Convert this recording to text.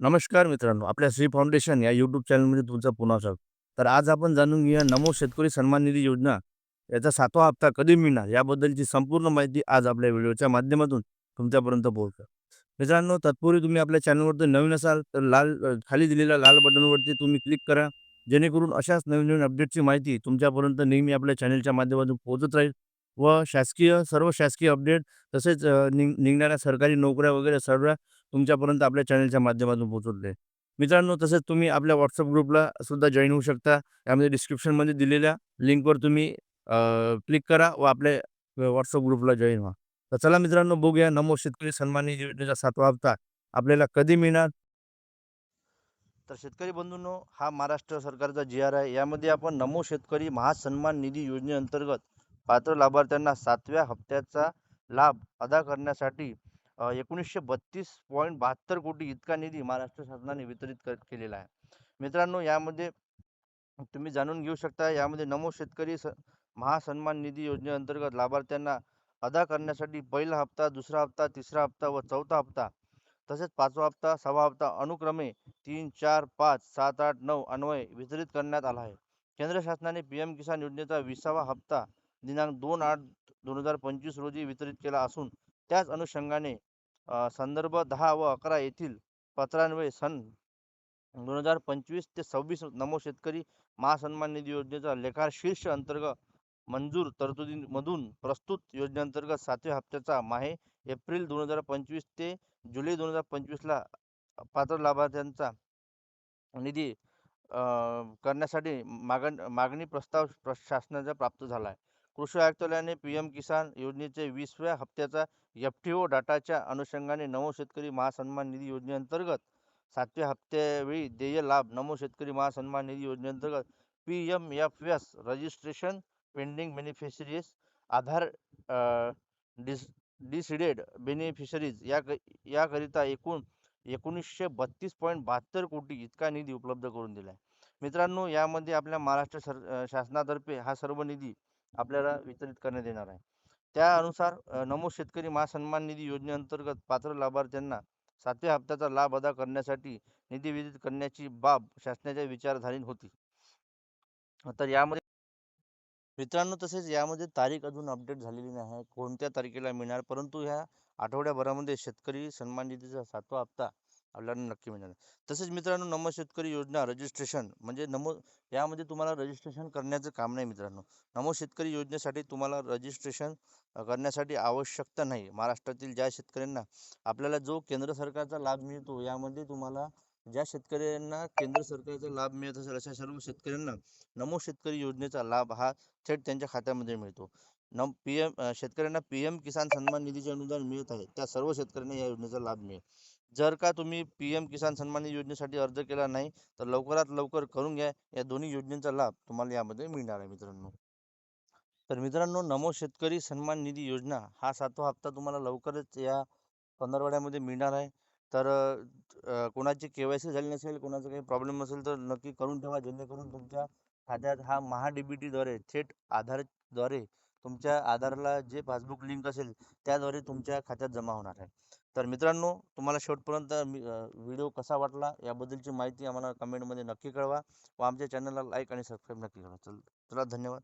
नमस्कार मित्रांनो आपल्या श्री फाउंडेशन या यूट्यूब चॅनलमध्ये तुमचं पुन्हा स्वागत. तर आज आपण जाणून घेऊया नमो शेतकरी सन्मान निधी योजना याचा सातवा हप्ता कधी मिळणार याबद्दलची संपूर्ण माहिती आज आपल्या व्हिडिओच्या माध्यमातून तुमच्यापर्यंत पोहोचतो मित्रांनो तत्पूर्वी तुम्ही आपल्या चॅनलवरती नवीन असाल तर लाल खाली दिलेल्या लाल बटनवरती तुम्ही क्लिक करा. जेणेकरून अशाच नवीन नवीन अपडेटची माहिती तुमच्यापर्यंत नेहमी आपल्या चॅनलच्या माध्यमातून पोहोचत राहील व शासकीय सर्व शासकीय अपडेट तसेच निघणाऱ्या सरकारी नोकऱ्या वगैरे सर्व तुमच्यापर्यंत आपल्या चॅनलच्या माध्यमातून पोहोचवले. मित्रांनो तसेच तुम्ही आपल्या व्हॉट्सअप ग्रुपला सुद्धा जॉईन होऊ शकता. यामध्ये डिस्क्रिप्शनमध्ये दिलेल्या लिंकवर तुम्ही क्लिक करा व आपल्या व्हॉट्सअप ग्रुपला जॉईन व्हा. तर चला मित्रांनो बघूया नमो शेतकरी सन्मान योजनेचा सातवा हप्ता आपल्याला कधी मिळणार? तर शेतकरी बंधूंनो हा महाराष्ट्र सरकारचा जी आर आहे यामध्ये आपण नमो शेतकरी महासन्मान निधी योजनेअंतर्गत पात्र लाभार्थ्यांना सातव्या हप्त्याचा लाभ अदा करण्यासाठी एकोणीसशे बत्तीस पॉईंट बहात्तर कोटी इतका निधी महाराष्ट्र शासनाने वितरित केलेला आहे. मित्रांनो यामध्ये तुम्ही जाणून घेऊ शकता यामध्ये नमो शेतकरी महासन्मान निधी योजनेअंतर्गत लाभार्थ्यांना अदा करण्यासाठी पहिला हप्ता दुसरा हप्ता तिसरा हप्ता व चौथा हप्ता तसेच पाचवा हप्ता सहावा हप्ता अनुक्रमे तीन चार पाच सात आठ नऊ अन्वय वितरित करण्यात आला आहे. केंद्र शासनाने पी एम किसान योजनेचा विसावा हप्ता दिनांक दोन आठ दोन हजार पंचवीस रोजी वितरित केला असून त्याच अनुषंगाने संदर्भ दहा व अकरा येथील पत्रान्वये सन दोन हजार पंचवीस ते सव्वीस नमो शेतकरी महासन्मान निधी योजनेचा लेखार शीर्ष अंतर्गत मंजूर तरतुदीमधून प्रस्तुत योजनेअंतर्गत सातव्या हप्त्याचा माहे एप्रिल दोन हजार पंचवीस ते जुलै दोन हजार पंचवीसला पात्र लाभार्थ्यांचा निधी करण्यासाठी मागण मागणी प्रस्ताव प्र- शासनाचा प्राप्त झाला आहे. कृषी आयुक्तालयाने पी एम किसान योजनेचे वीसव्या हप्त्याचा एफ टी ओ डाटाच्या अनुषंगाने नमो शेतकरी महासन्मान निधी योजनेअंतर्गत सातव्या हप्त्यावेळी देय लाभ नमो शेतकरी महासन्मान निधी योजनेअंतर्गत P M F S registration pending beneficiaries Aadhaar डिस डिसिडेड बेनिफिशरीज या याकरिता एकूण एकोणीसशे बत्तीस पॉईंट बहात्तर कोटी इतका निधी उपलब्ध करून दिला आहे मित्रांनो यामध्ये आपल्या महाराष्ट्र सर शासनातर्फे हा सर्व निधी आपल्याला वितरित करण्यात येणार आहे. त्यानुसार नमो शेतकरी महासन्मान निधी योजनेअंतर्गत पात्र लाभार्थ्यांना सातव्या हप्त्याचा लाभ अदा करण्यासाठी निधी वितरित करण्याची बाब शासनाच्या विचारधारीत होती. तर यामध्ये मित्रांनो तसेच यामध्ये तारीख अजून अपडेट झालेली नाही. कोणत्या तारखेला मिळणार? परंतु ह्या आठवड्याभरामध्ये शेतकरी सन्मान निधीचा सातवा हप्ता आपल्याला नक्की मिळणार तसेच मित्रांनो नमो शेतकरी योजना रजिस्ट्रेशन म्हणजे नमो यामध्ये तुम्हाला रजिस्ट्रेशन करण्याचं काम नाही मित्रांनो. नमो शेतकरी योजनेसाठी तुम्हाला रजिस्ट्रेशन करण्यासाठी आवश्यकता नाही. महाराष्ट्रातील ज्या शेतकऱ्यांना आपल्याला जो केंद्र सरकारचा लाभ मिळतो यामध्ये तुम्हाला ज्या शेतकऱ्यांना केंद्र सरकारचा लाभ मिळत असेल अशा सर्व शेतकऱ्यांना नमो शेतकरी योजनेचा लाभ हा थेट त्यांच्या खात्यामध्ये मिळतो. नम पी एम शेतकऱ्यांना पी एम किसान सन्मान निधीचे अनुदान मिळत आहे. त्या सर्व शेतकऱ्यांना या योजनेचा लाभ मिळेल. जर का तुम्ही पी एम किसान सन्मान योजनेसाठी अर्ज केला नाही तर लवकरात लवकर करून घ्या. या दोन्ही योजनेचा लाभ तुम्हाला यामध्ये मिळणार आहे मित्रांनो. तर मित्रांनो नमो शेतकरी सन्मान निधी योजना हा सातवा हप्ता तुम्हाला लवकरच या पंधरवड्यामध्ये मिळणार आहे. तर कोणाची के वाय सी झाली नसेल कोणाचा काही प्रॉब्लेम असेल तर नक्की करून ठेवा. जेणेकरून तुमच्या खात्यात हा महा द्वारे थेट आधारद्वारे तुमच्या आधारला जे पासबुक लिंक असेल त्याद्वारे तुमच्या खात्यात जमा होणार आहे. तर मित्रांनो तुम्हाला शेवटपर्यंत व्हिडिओ कसा वाटला याबद्दलची माहिती आम्हाला कमेंटमध्ये नक्की कळवा व आमच्या चॅनलला लाईक आणि सबस्क्राईब नक्की करा. चल चला धन्यवाद.